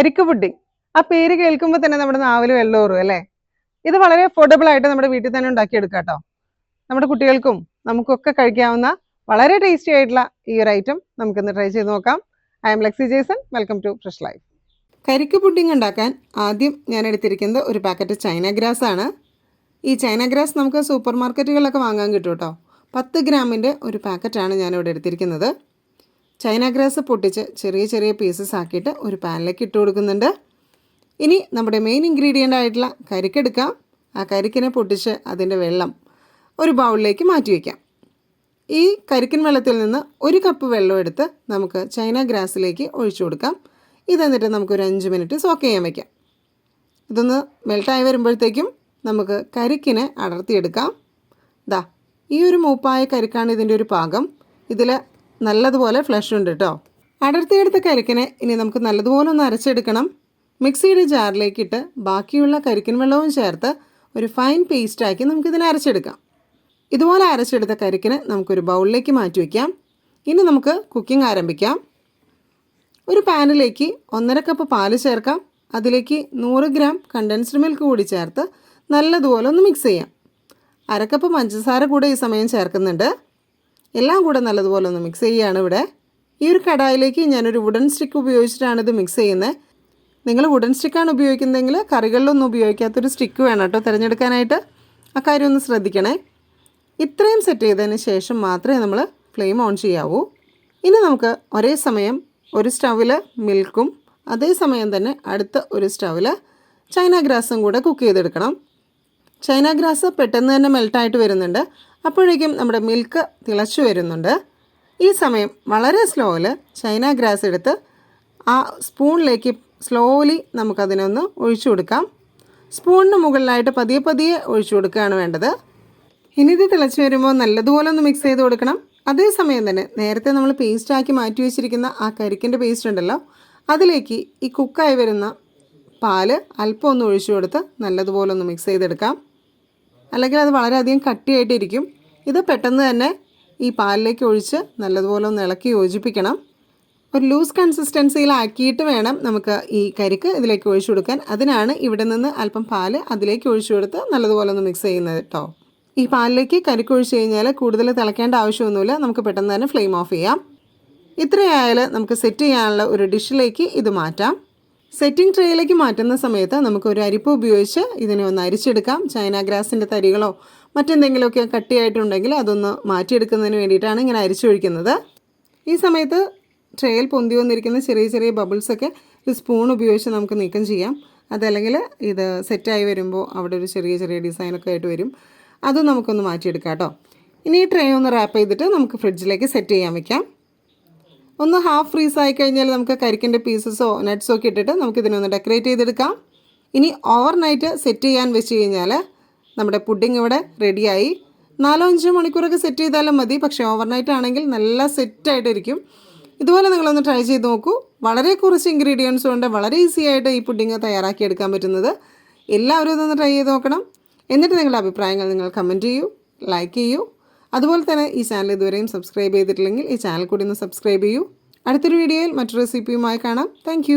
കരിക്ക് പുഡിംഗ് ആ പേര് കേൾക്കുമ്പോൾ തന്നെ നമ്മുടെ നാവിൽ വെള്ളമൂറും അല്ലേ? ഇത് വളരെ അഫോർഡബിൾ ആയിട്ട് നമ്മുടെ വീട്ടിൽ തന്നെ ഉണ്ടാക്കിയെടുക്കാം കേട്ടോ നമ്മുടെ കുട്ടികൾക്കും നമുക്കൊക്കെ കഴിക്കാവുന്ന വളരെ ടേസ്റ്റി ആയിട്ടുള്ള ഈ ഒരു ഐറ്റം നമുക്കിന്ന് ട്രൈ ചെയ്ത് നോക്കാം. I am Lexi Jason welcome to fresh life കരിക്ക് പുഡിംഗ് ഉണ്ടാക്കാൻ ആദ്യം ഞാൻ എടുത്തിരിക്കുന്നത് ഒരു പാക്കറ്റ് ചൈന ഗ്രാസ് ആണ്. ഈ ചൈന ഗ്രാസ് നമുക്ക് സൂപ്പർ മാർക്കറ്റുകളിലൊക്കെ വാങ്ങാൻ കിട്ടും കേട്ടോ. പത്ത് ഗ്രാമിന്റെ ഒരു പാക്കറ്റാണ് ഞാനിവിടെ എടുത്തിരിക്കുന്നത്. ചൈന ഗ്രാസ് പൊട്ടിച്ച് ചെറിയ ചെറിയ പീസസ് ആക്കിയിട്ട് ഒരു പാനിലേക്ക് ഇട്ട് കൊടുക്കുന്നുണ്ട്. ഇനി നമ്മുടെ മെയിൻ ഇൻഗ്രീഡിയന്റ് ആയിട്ടുള്ള കരിക്കെടുക്കാം ആ കരിക്കിനെ പൊട്ടിച്ച് അതിന്റെ വെള്ളം ഒരു ബൗളിലേക്ക് മാറ്റി വയ്ക്കാം ഈ കരിക്കിൻ വെള്ളത്തിൽ നിന്ന് ഒരു കപ്പ് വെള്ളം എടുത്ത് നമുക്ക് ചൈന ഗ്രാസിലേക്ക് ഒഴിച്ചു കൊടുക്കാം. ഇതെന്നിട്ട് നമുക്കൊരു അഞ്ച് മിനിറ്റ് സോക്ക് ചെയ്യാൻ വയ്ക്കാം ഇതൊന്ന് മെൽട്ടായി വരുമ്പോഴത്തേക്കും നമുക്ക് കരിക്കിനെ അടർത്തിയെടുക്കാം. ദാ ഈ ഒരു മൂപ്പായ കരിക്കാണ് ഇതിന്റെ ഒരു പാകം. ഇതിൽ നല്ലതുപോലെ ഫ്ലഷ് ഉണ്ട് കേട്ടോ അടർത്തിയെടുത്ത കരിക്കിനെ ഇനി നമുക്ക് നല്ലതുപോലെ ഒന്ന് അരച്ചെടുക്കണം. മിക്സിയുടെ ജാറിലേക്കിട്ട് ബാക്കിയുള്ള കരിക്കിൻ വെള്ളവും ചേർത്ത് ഒരു ഫൈൻ പേസ്റ്റാക്കി നമുക്കിതിനെ അരച്ചെടുക്കാം. ഇതുപോലെ അരച്ചെടുത്ത കരിക്കിനെ നമുക്കൊരു ബൗളിലേക്ക് മാറ്റി വയ്ക്കാം ഇനി നമുക്ക് കുക്കിംഗ് ആരംഭിക്കാം. ഒരു പാനിലേക്ക് ഒന്നര കപ്പ് പാൽ ചേർക്കാം. അതിലേക്ക് നൂറ് ഗ്രാം കണ്ടൻസ്ഡ് മിൽക്ക് കൂടി ചേർത്ത് നല്ലതുപോലെ ഒന്ന് മിക്സ് ചെയ്യാം. അരക്കപ്പ് പഞ്ചസാര കൂടെ ഈ സമയം ചേർക്കുന്നുണ്ട്. എല്ലാം കൂടെ നല്ലതുപോലെ ഒന്ന് മിക്സ് ചെയ്യുകയാണ് ഇവിടെ. ഈ ഒരു കടായിലേക്ക് ഞാനൊരു വുഡൻ സ്റ്റിക്ക് ഉപയോഗിച്ചിട്ടാണ് ഇത് മിക്സ് ചെയ്യുന്നത്. നിങ്ങൾ വുഡൻ സ്റ്റിക്കാണ് ഉപയോഗിക്കുന്നതെങ്കിൽ കറികളിലൊന്നും ഉപയോഗിക്കാത്തൊരു സ്റ്റിക്ക് വേണം കേട്ടോ തിരഞ്ഞെടുക്കാനായിട്ട്. ആ കാര്യം ഒന്ന് ശ്രദ്ധിക്കണേ. ഇത്രയും സെറ്റ് ചെയ്തതിന് ശേഷം മാത്രമേ നമ്മൾ ഫ്ലെയിം ഓൺ ചെയ്യാവൂ. ഇനി നമുക്ക് ഒരേ സമയം ഒരു സ്റ്റവിൽ മിൽക്കും അതേ സമയം തന്നെ അടുത്ത ഒരു സ്റ്റവിൽ ചൈന ഗ്രാസും കൂടെ കുക്ക് ചെയ്തെടുക്കണം. ചൈന ഗ്രാസ് പെട്ടെന്ന് തന്നെ മെൽട്ടായിട്ട് വരുന്നുണ്ട്. അപ്പോഴേക്കും നമ്മുടെ മിൽക്ക് തിളച്ചു വരുന്നുണ്ട്. ഈ സമയം വളരെ സ്ലോയിൽ ചൈന ഗ്രാസ് എടുത്ത് ആ സ്പൂണിലേക്ക് സ്ലോലി നമുക്കതിനൊന്ന് ഒഴിച്ചു കൊടുക്കാം. സ്പൂണിന് മുകളിലായിട്ട് പതിയെ പതിയെ ഒഴിച്ചു കൊടുക്കുകയാണ് വേണ്ടത്. ഇനി ഇത് തിളച്ച് വരുമ്പോൾ നല്ലതുപോലെ ഒന്ന് മിക്സ് ചെയ്ത് കൊടുക്കണം. അതേസമയം തന്നെ നേരത്തെ നമ്മൾ പേസ്റ്റാക്കി മാറ്റി വെച്ചിരിക്കുന്ന ആ കരിക്കിന്റെ പേസ്റ്റ് ഉണ്ടല്ലോ അതിലേക്ക് ഈ കുക്കായി വരുന്ന പാൽ അല്പം ഒന്ന് ഒഴിച്ചു കൊടുത്ത് നല്ലതുപോലെ ഒന്ന് മിക്സ് ചെയ്തെടുക്കാം. അല്ലെങ്കിൽ അത് വളരെയധികം കട്ടിയായിട്ടിരിക്കും. ഇത് പെട്ടെന്ന് തന്നെ ഈ പാലിലേക്ക് ഒഴിച്ച് നല്ലതുപോലെ ഒന്ന് ഇളക്കി യോജിപ്പിക്കണം. ഒരു ലൂസ് കൺസിസ്റ്റൻസിയിലാക്കിയിട്ട് വേണം നമുക്ക് ഈ കരിക്ക് ഇതിലേക്ക് ഒഴിച്ചു കൊടുക്കാൻ. അതിനാണ് ഇവിടെ നിന്ന് അല്പം പാൽ അതിലേക്ക് ഒഴിച്ചു കൊടുത്ത് നല്ലതുപോലെ ഒന്ന് മിക്സ് ചെയ്യുന്നത് കേട്ടോ. ഈ പാലിലേക്ക് കരിക്ക് ഒഴിച്ചു കഴിഞ്ഞാൽ കൂടുതൽ തിളയ്ക്കേണ്ട ആവശ്യമൊന്നുമില്ല. നമുക്ക് പെട്ടെന്ന് തന്നെ ഫ്ലെയിം ഓഫ് ചെയ്യാം. ഇത്രയായാൽ നമുക്ക് സെറ്റ് ചെയ്യാനുള്ള ഒരു ഡിഷിലേക്ക് ഇത് മാറ്റാം. സെറ്റിംഗ് ട്രേയിലേക്ക് മാറ്റുന്ന സമയത്ത് നമുക്ക് ഒരു അരിപ്പ ഉപയോഗിച്ച് ഇതിനെ ഒന്ന് അരിച്ചെടുക്കാം. ചൈന ഗ്രാസിന്റെ തരികളോ മറ്റെന്തെങ്കിലുമൊക്കെ കട്ടിയായിട്ടുണ്ടെങ്കിൽ അതൊന്ന് മാറ്റിയെടുക്കുന്നതിന് വേണ്ടിയിട്ടാണ് ഇങ്ങനെ അരിച്ചൊഴിക്കുന്നത്. ഈ സമയത്ത് ട്രേയിൽ പൊന്തി വന്നിരിക്കുന്ന ചെറിയ ചെറിയ ബബിൾസൊക്കെ ഒരു സ്പൂൺ ഉപയോഗിച്ച് നമുക്ക് നീക്കം ചെയ്യാം. അതല്ലെങ്കിൽ ഇത് സെറ്റായി വരുമ്പോൾ അവിടെ ഒരു ചെറിയ ചെറിയ ഡിസൈനൊക്കെ ആയിട്ട് വരും. അതും നമുക്കൊന്ന് മാറ്റിയെടുക്കാം കേട്ടോ. ഇനി ഈ ട്രേ ഒന്ന് റാപ്പ് ചെയ്തിട്ട് നമുക്ക് ഫ്രിഡ്ജിലേക്ക് സെറ്റ് ചെയ്യാൻ വെക്കാം. ഒന്ന് ഹാഫ് ഫ്രീസ് ആയി കഴിഞ്ഞാൽ നമുക്ക് കരിക്കിന്റെ പീസസോ നട്ട്സോ ഒക്കെ ഇട്ടിട്ട് നമുക്ക് ഇതിനൊന്ന് ഡെക്കറേറ്റ് ചെയ്തെടുക്കാം. ഇനി ഓവർ നൈറ്റ് സെറ്റ് ചെയ്യാൻ വെച്ച് കഴിഞ്ഞാൽ നമ്മുടെ പുഡിംഗ് ഇവിടെ റെഡിയായി നാലോ അഞ്ചോ മണിക്കൂറൊക്കെ സെറ്റ് ചെയ്താലും മതി പക്ഷേ ഓവർ നൈറ്റ് ആണെങ്കിൽ നല്ല സെറ്റായിട്ടിരിക്കും ഇതുപോലെ നിങ്ങളൊന്ന് ട്രൈ ചെയ്ത് നോക്കൂ. വളരെ കുറച്ച് ഇൻഗ്രീഡിയൻസ് കൊണ്ട് വളരെ ഈസി ആയിട്ട് ഈ പുഡിംഗ് തയ്യാറാക്കി എടുക്കാൻ പറ്റുന്നത്. എല്ലാവരും ഇതൊന്ന് ട്രൈ ചെയ്ത് നോക്കണം. എന്നിട്ട് നിങ്ങളുടെ അഭിപ്രായങ്ങൾ നിങ്ങൾ കമന്റ് ചെയ്യൂ ലൈക്ക് ചെയ്യൂ. അതുപോലെ തന്നെ ഈ ചാനൽ ഇതുവരെയും സബ്സ്ക്രൈബ് ചെയ്തിട്ടില്ലെങ്കിൽ ഈ ചാനൽ കൂടി ഒന്ന് സബ്സ്ക്രൈബ് ചെയ്യൂ. അടുത്തൊരു വീഡിയോയിൽ മറ്റൊരു റെസിപ്പിയുമായി കാണാം. താങ്ക്